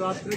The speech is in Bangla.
রাত্রে